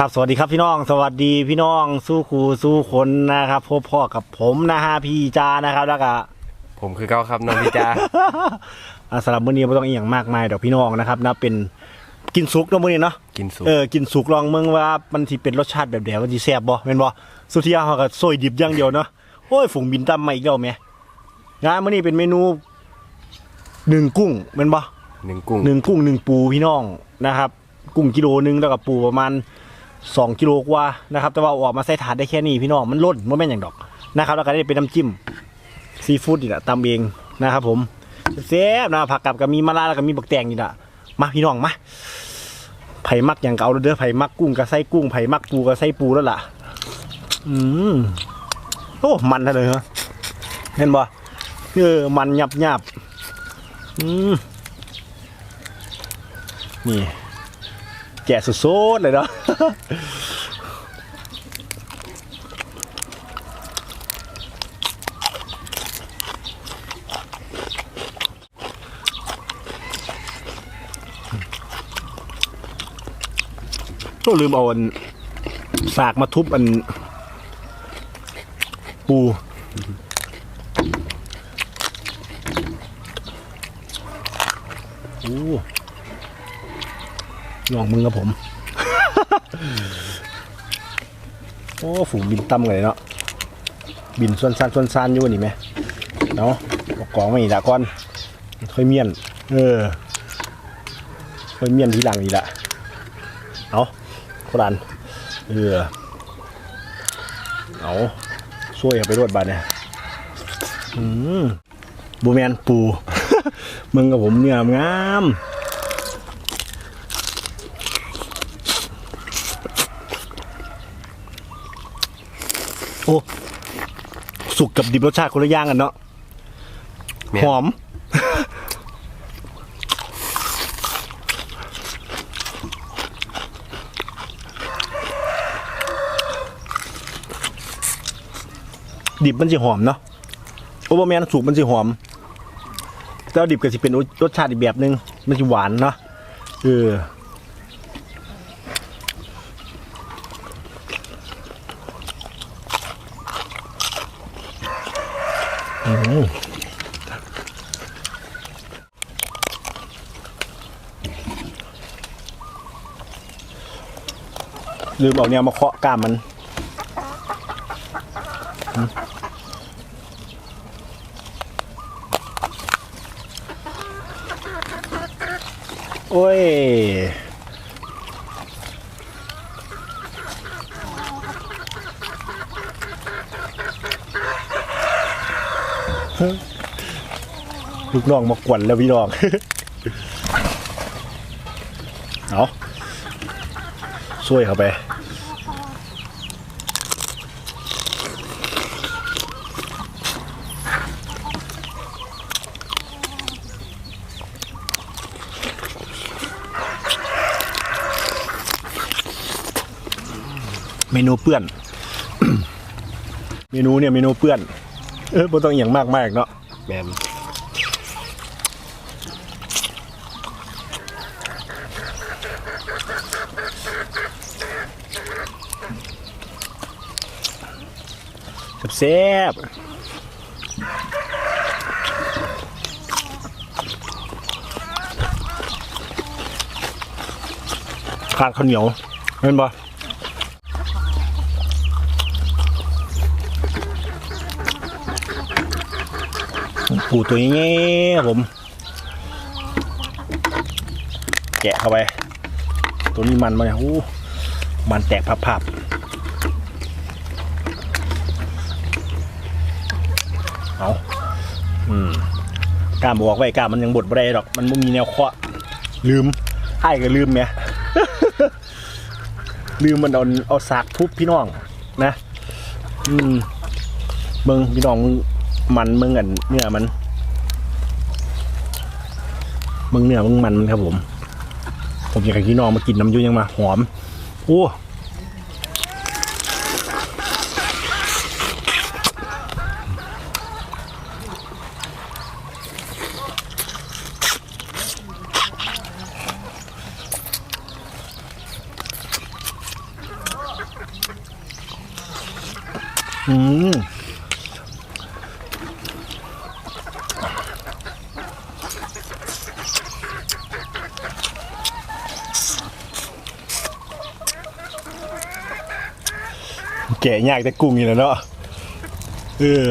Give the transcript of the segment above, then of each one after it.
ครับสวัสดีครับพี่น้องสวัสดีพี่น้องสู้ครูสู้คนนะครับพบพ่อกับผมนะฮะพี่จานะครับแล้วก็ผมคือเก้าครับน้องพี่จ้าอ่าสำหรับมื้อนี้ไม่ต้องอีกอย่างมากมายดอกพี่น้องนะครับนะเป็นกินสุกเนาะมื้อนี้เนาะกินสุกเออกินสุกลองเมืองว่ามันสิเป็นรสชาติแบบเดียวมันสิแซ่บบ่แม่นบ่สุดที่เฮาก็ซอยดิบอย่างเดียวเนาะโอ้ยฝูงบินตามมาอีกแล้วแหม่งานมื้อนี้เป็นเมนูหนึ่งกุ้งแม่นบ่หนึ่งกุ้งหนึ่งกุ้งหนึ่งปูพี่น้องนะครับ กุ้งกิโลหนึงแล้วก็ปูประมาณ สองกิโลกว่านะครับ แต่ว่าออกมาใส่ถาดได้แค่นี้พี่น้องมันล้นมันแม่นอย่างดอกนะครับแล้วก็ได้เป็นน้ำจิ้มซีฟู้ดอีกละตำเองนะครับ ผมแซ่บนะผักกับก็มีมะระแล้วก็มีบักแตงนี่ละมาพี่น้องมาไผ่มักอย่างเก่าเด้อไผ่มักกุ้งก็ใส่กุ้งไผ่มักปูก็ใส่ปูแล้วล่ะ อืมโอ้มันท่าเลยฮะเห็นบ่เออมันหยับหยับอืมนี่ แก่สุดๆเลยเนาะก็ลืมเอาอันสากมาทุบอัน ปู โอ้ ล องมึงกับผม โอ้ฝูงบินต่ำเลยเนาะบินส่วนซานส่วนซานอยู่นี่ไหมเนาะบอกกองไม่อีกละก่อนค่อยเมียน เออค่อยเมียนทีหลังอีกละเอาโครันเออเอาช่วยเอาไปรวดบาดเนี่ยอืมบูแมนปู มึงกับผมเนี่ยงาม โอ้ สุกกับดิบรสชาติคนละอย่างกันเนาะแม่น หอม ดิบมันจะหอมเนาะโอเบอร์แมนสุกมันจะหอม แต่ว่าดิบก็จะเป็นรสชาติอีกแบบหนึง มันจะหวานเนาะเออ ลืมเอาเนี่ยมาเคาะกล้ามมันโอ้ยลูกน้องมากวนแล้วพี่น้องเอาช่วยเขาไป เมนูเปื้อน เมนูเนี่ยเมนูเปื้อน เออบ่ต้องอหย่างมากมากเนาะแมนแซ่บขาดข้าวเหนียวเห็นปะ ปูตัวนี้ผม แกะเข้าไป ตัวนี้มันมาเนี่ยอู้มันแตกพับๆเอาอืมกล้ามบอกไว้กล้ามมันยังบดบ่ได้ดอก มันไม่มีแนวเคาะลืมไอ้ก็ลืมไหมลืมมันเอาเอาสากทุบพี่น้องนะ อืมเบิ่งพี่น้อง มันมึงเงกันเนื้อมันมึงเนื้อมึงมันมันครับผม ผมอยากให้พี่น้องมากินน้ำยุ่ยังมา หอมโอ้ม แกะยากแต่กุ้งอยู่แล้วเนาะเออ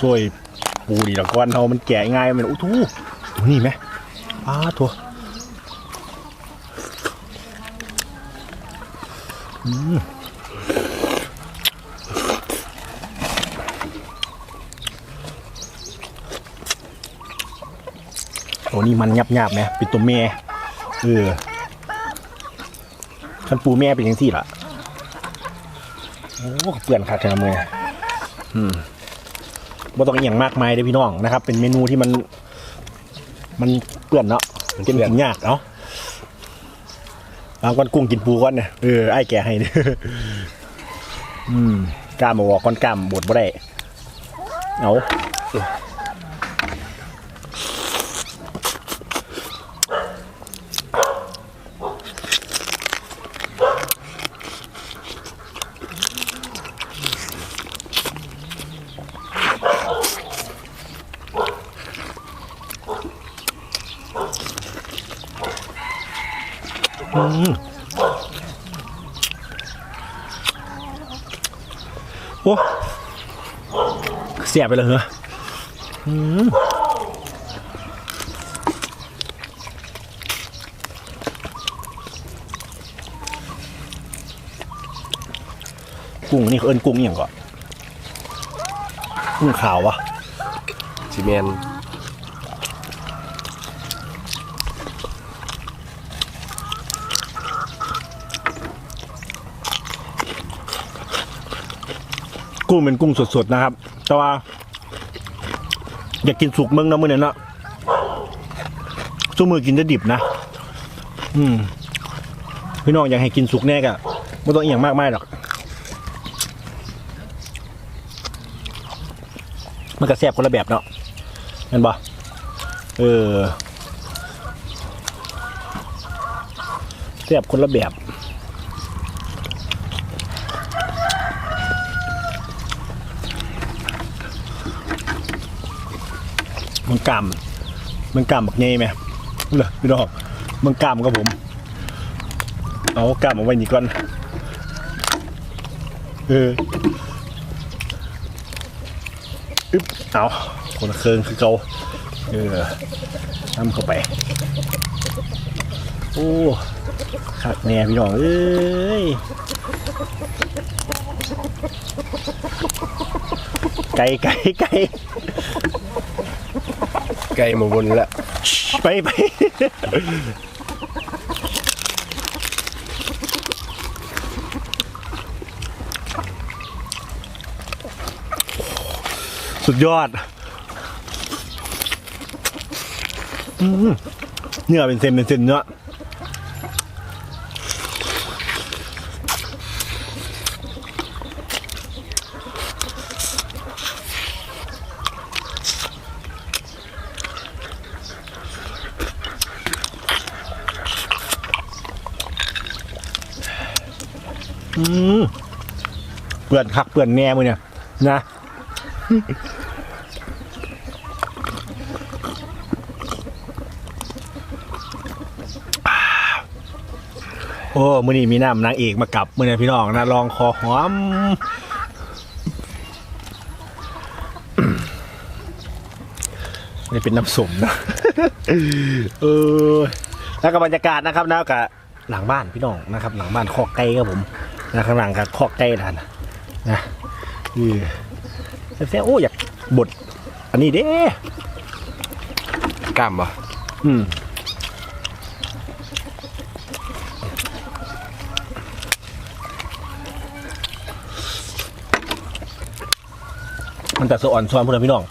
ช่วยปูดีละก้อนเขามันแกะง่ายมันอู้ทูตัวนี้ไหมอ้าทัวอืม อ้นี่มันยับยับไหมเป็นตัวแม่เออคันปูแม่เป็นยังสี่ล่ะโอ้เปื่อนขาดเทนะมืออืมบ่ต้องอหย่างมากมายเด้อพี่น้องนะครับ เป็นเมนูที่มัน มันเปื่อนเนาะมันกินกินยากเนาะบางวันกุ้งกินปูก่อนเนี่ยเออไอ้แกให้เด้ออืมกล้ามาบอกก้อนกล้ามบดบ่ได้เอา เสียบไปเลยเหรออืมกุ้งนี่เขาเอิ้นกุ้งอหย่างก่อนกุ้งขาววะซีเมนกุ้งเป็นกุ้งสดๆนะครับ แต่ว่า อยากกินสุกเมืองนะมื้อนี้เนาะซุ้มือกินจะดิบนะ อืมพี่น้องอยากให้กินสุกแน่กะไม่ต้องเอหย่างมากมายหรอก มันก็แซ่บคนละแบบเนาะเห็นปะเออแซ่บคนละแบบ กามมันกล้ามบักเง่ไหมเหรอพี่น้องมันกล้ามกับผม เอากล้ามเอาไว้นี่ก่อนเอออึ๊บเอาคนละเคืองคือเขาเออทำเข้าไป โอ้ขัดแน่พี่น้องเอ้ยไก่ไก่ไก่ ไกลมาวนละไปไปสุดยอดเนื้อเป็นเส้นเป็นเส้นเนื้อ เปื่อนคักเปื่อนแน่มือเนี่ยนะโอ้มือนี้มีน้ำนางเอกมากับมือเนี่ยพี่น้องนะลองคอหอมนี่เป็นน้ำสมนะเออแล้วก็บรรยากาศนะครับนะกับหลังบ้านพี่น้องนะครับ หลังบ้านคอกไก่ครับผมนะข้างหลังกับคอกไก่ทาน นะเออแซ่บๆโอ้อยากบด อันนี้เด้กล้ามบ่อืมมันแต่สะอ่อนซ้อนพวกนั้นพี่น้อง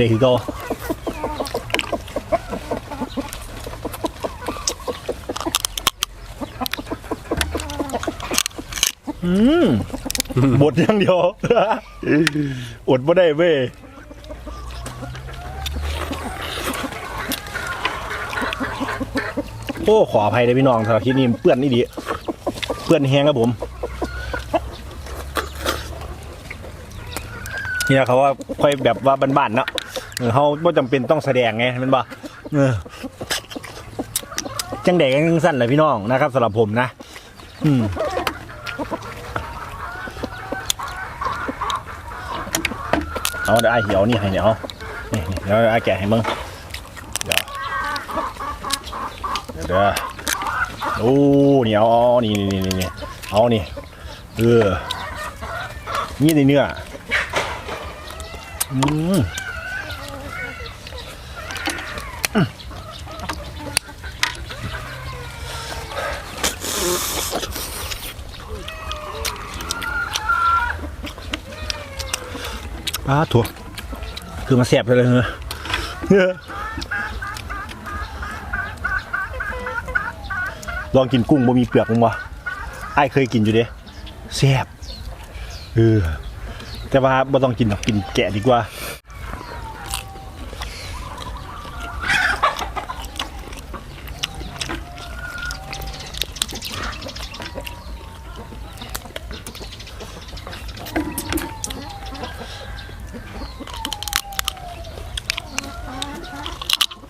ได้คือเก็อืมบดอย่างเดียว อดไม่ได้เว้ยโอ้ขออภัยเลยพี่น้องสำหรับคลิปนี้เปื้อนนี่ดีเปื้อนแห้งครับผมเนี่ยเขาว่าค่อยแบบว่าบ้านๆเนาะ เออเขาไม่จำเป็นต้องแสดงไงแมันบ่เออจังเด็กยังสั้นเลยพี่น้องนะครับสำหรับผมนะ อืมเอาเดี๋ยวไอ้เหี่ยวนี่ให้เนี่ยเอานี่นี่เดี๋ยวไอ้แกะให้มึงเดี๋ยวเดี๋ยวเดี๋ยวโอ้นี่เอาเอานี่นี่นี่นี่เอานี่เออนี่ในเนื้ออืม อ้าถั่วคือมาแสบเลยเหรอลองกินกุ้งบ่มีเปลือกมั้งวะไอ้เคยกินอยู่เด้แสบเออแต่ว่าบ่ต้องกินหรอกกินแกะดีกว่า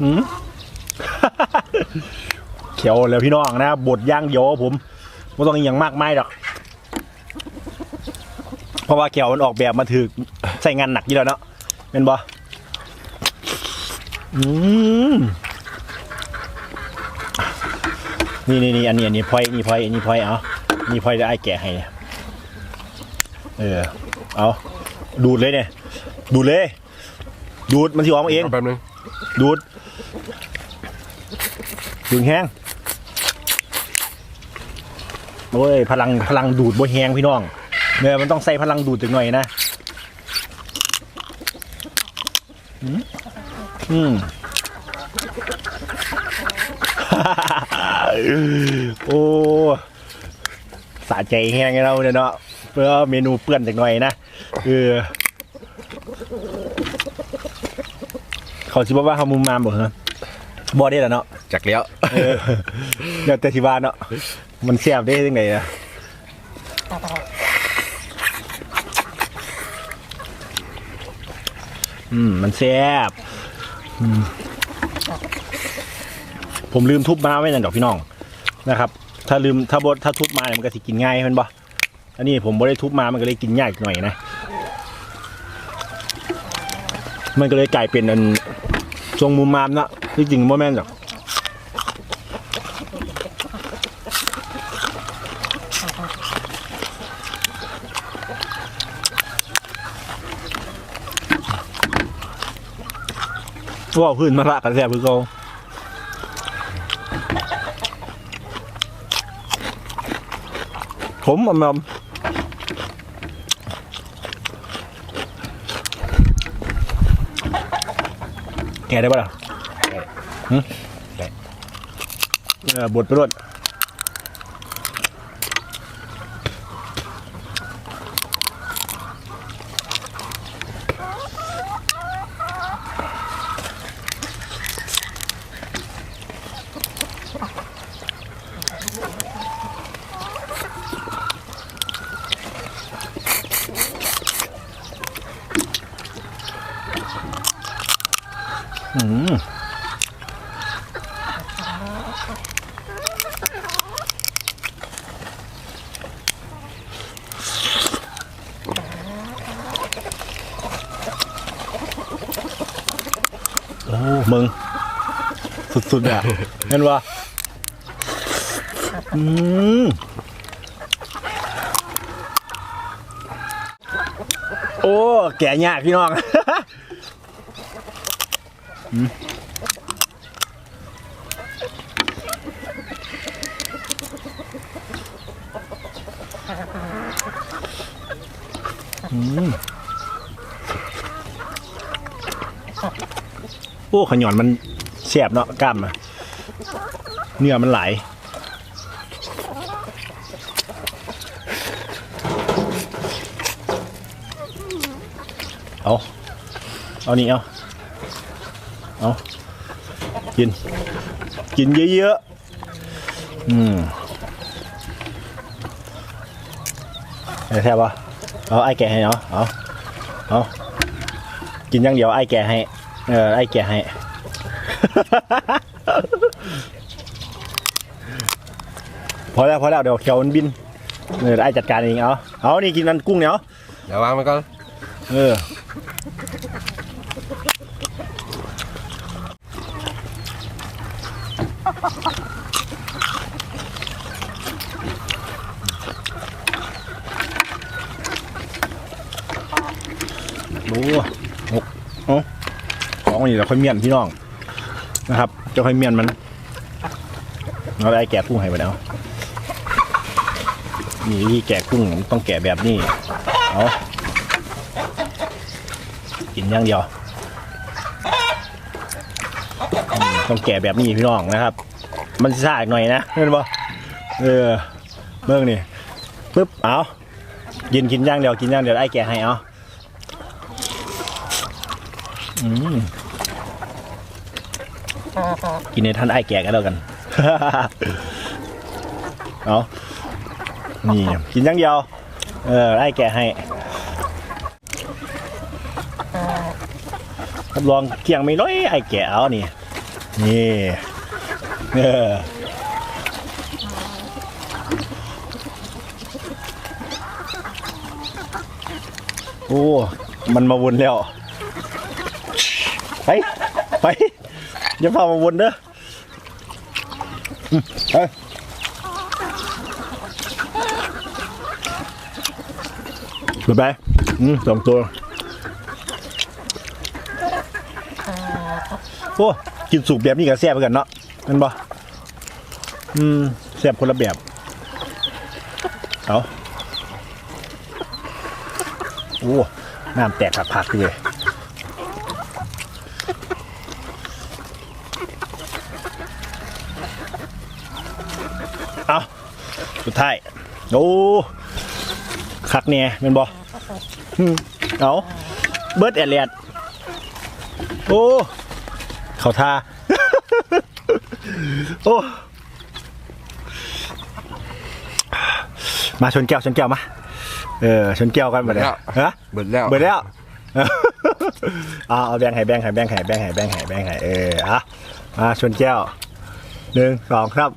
อืม เขียวแล้วพี่น้องนะบดย่างเดียวครับผมไม่ต้องอหย่างมากมายหรอก เพราะว่าเขียวมันออกแบบมาถือใส่งานหนักอยู่แล้วเนาะเป็นบออืมนี่นี่นี่อันนี้อันนี้พอยนี่พอยอันนี้พอยเอานี่พอยจะไอ้แกะให้เนี่ยเออ เอา ดูดเลยเนี่ย ดูดเลย ดูดมันสิออกมาเอง แป๊บนึงดูด ดูดแห้งโอ้ยพลังพลังดูดบ่แห้งพี่น้องเนี่ยมันต้องใส่พลังดูดจังหน่อยนะอืมอืมโอ้สะใจแห้งให้เราเนี่ยเนาะเพื่อเมนูเปื้อนจังหน่อยนะเออเขาชิบอกว่าเขามุมมามบ่เหรอ บอได้แล้วเนาะจักแล้วเออเดี๋ยวแต่ที่บ้านเนาะมันแซ่บได้ยังไงอะอืมมันแซ่บอืมผมลืมทุบมาไว้นั่นดอกพี่น้องนะครับ ถ้าลืมถ้าบดถ้าทุบมาเนี่ยมันก็สิกินง่ายแมันบ่อันนี้ผมบ่ได้ทุบมามันก็เลยกินยากหน่อยนะมันก็เลยกลายเป็นอันทรงมุมมามเนาะ ที่จริงโมแม่นหรอกว่าพื้นมาละกันแซ่บคือเขาผมอมๆแกได้ปะล่ะ เออบดไปรวด มึง สุดๆอะเห็นปะอืมโอ้ แก่ยากพี่น้อง โอ้ขยอนมันแสบเนาะกล้ามอะเนื้อมันไหลเอาเอานี่เอาเอากิน กินเยอะๆอืมแทบปะเอาไอ้แกะให้เนาะเอาเอากินอย่างเดียวไอ้แกะให้ เออไอ้แกะให้ พอแล้วพอแล้วเดี๋ยวเขียวมันบินเออไอ้จัดการเองเอาเอานี่กินมันกุ้งเนี่ยเอา เดี๋ยววางมันก่อน เออโอ้หกเอ้า ของนี่เราค่อยเมียนพี่น้องนะครับจะค่อยเมียนมันเราได้แกะกุ้งให้ไปแล้วนี่วิธีแกะกุ้งต้องแกะแบบนี้เอากินอย่างเดียวต้องแกะแบบนี้พี่น้องนะครับ มันซาอีกหน่อยนะเห็นปะเออเบิ่งนี่ปึ๊บเอากินกินย่างเดียวกินย่างเดียวไอ้แกะให้เอาอืม กินในท่านไอ้แกะกันแล้วกัน เอานี่กินย่างเดียว เออไอ้แกะให้รับรองเที่ยงไม่น้อยไอ้แกะเอานี่ นี่เออโอ้ มันมาวนแล้ว ไป ไปอย่าพามาวนเด้อ อืมไปไปไปอืมสองตัวโอ้กินสุกแบบนี้ก็แซ่บเหมือนกันเนาะนั่นบ่อืมแซ่บคนละแบบ เอาโอ้น้ำแตกผักๆเลย เอา สุดท้าย โอ้คักเนี่ยเป็นบ่อืมเอาเบิร์ดแอดเลียดโอ้เขาท่าโอ้มาชนแก้วชนแก้วมาเออชนแก้วกันมาเลยฮะเบิดแล้วเบิดแล้วเอาเอาแบงค์ไห้แบงค์ไห้แบงค์ไห้แบงค์ไห้แบงค์ไห้แบงค์ไห้เอออะมาชนแก้วหนึ่งสองครับ